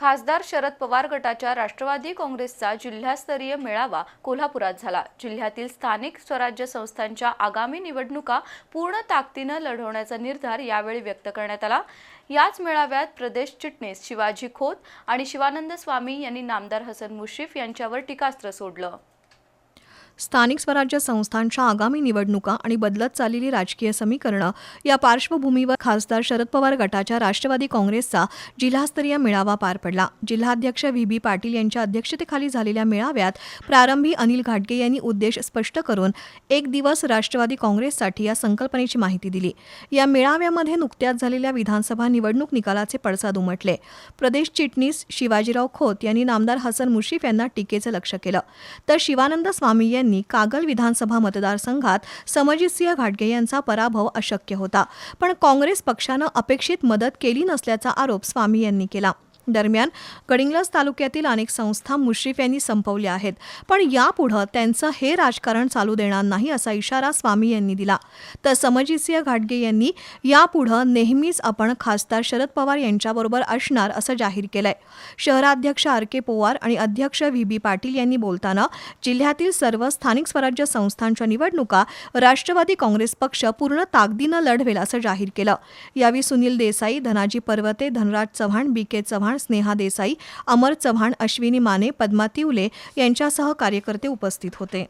खासदार शरद पवार गटाच्या राष्ट्रवादी काँग्रेसचा जिल्हास्तरीय मेळावा कोल्हापुरात झाला. जिल्ह्यातील स्थानिक स्वराज्य संस्थांच्या आगामी निवडणुका पूर्ण ताकदीनं लढवण्याचा निर्धार यावेळी व्यक्त करण्यात आला. याच मेळाव्यात प्रदेश चिटणीस शिवाजी खोत आणि शिवानंद स्वामी यांनी नामदार हसन मुश्रीफ यांच्यावर टीकास्त्र सोडलं. स्थानिक स्वराज्य संस्थांच्या आगामी निवडणुका आणि बदलत चाललेली राजकीय समीकरणं या पार्श्वभूमीवर खासदार शरद पवार गटाच्या राष्ट्रवादी काँग्रेसचा जिल्हास्तरीय मेळावा पार पडला. जिल्हाध्यक्ष व्ही. बी. पाटील यांच्या अध्यक्षतेखाली झालेल्या मेळाव्यात प्रारंभी अनिल घाटगे यांनी उद्देश स्पष्ट करून एक दिवस राष्ट्रवादी काँग्रेससाठी या संकल्पनेची माहिती दिली. या मेळाव्यामध्ये नुकत्याच झालेल्या विधानसभा निवडणूक निकालाचे पडसाद उमटले. प्रदेश चिटणीस शिवाजीराव खोत यांनी नामदार हसन मुश्रीफ यांना टीकेचं लक्ष केलं. तर शिवानंद स्वामी यांनी कागल विधानसभा मतदारसंघात समजितसिंह घाटगे यांचा पराभव अशक्य होता. पण काँग्रेस पक्षानं अपेक्षित मदत केली नसल्याचा आरोप स्वामी यांनी केला. दरम्यान गडिंग्लज तालुक्यातील अनेक संस्था मुश्रीफ यांनी संपवल्या आहेत. पण यापुढं त्यांचं हे राजकारण चालू देणार नाही असा इशारा स्वामी यांनी दिला. तर समजितसिंह घाटगे यांनी यापुढं नेहमीच आपण खासदार शरद पवार यांच्याबरोबर असणार असं जाहीर केलंय. शहराध्यक्ष आर के पवार आणि अध्यक्ष व्ही बी पाटील यांनी बोलताना जिल्ह्यातील सर्व स्थानिक स्वराज्य संस्थांच्या निवडणुका राष्ट्रवादी काँग्रेस पक्ष पूर्ण ताकदीनं लढवेल असं जाहीर केलं. यावेळी सुनील देसाई धनाजी पर्वते धनराज चव्हाण बी के चव्हाण स्नेहा देसाई अमर चव्हाण अश्विनी माने पद्मा तिवले यांच्यासह कार्यकर्ते उपस्थित होते.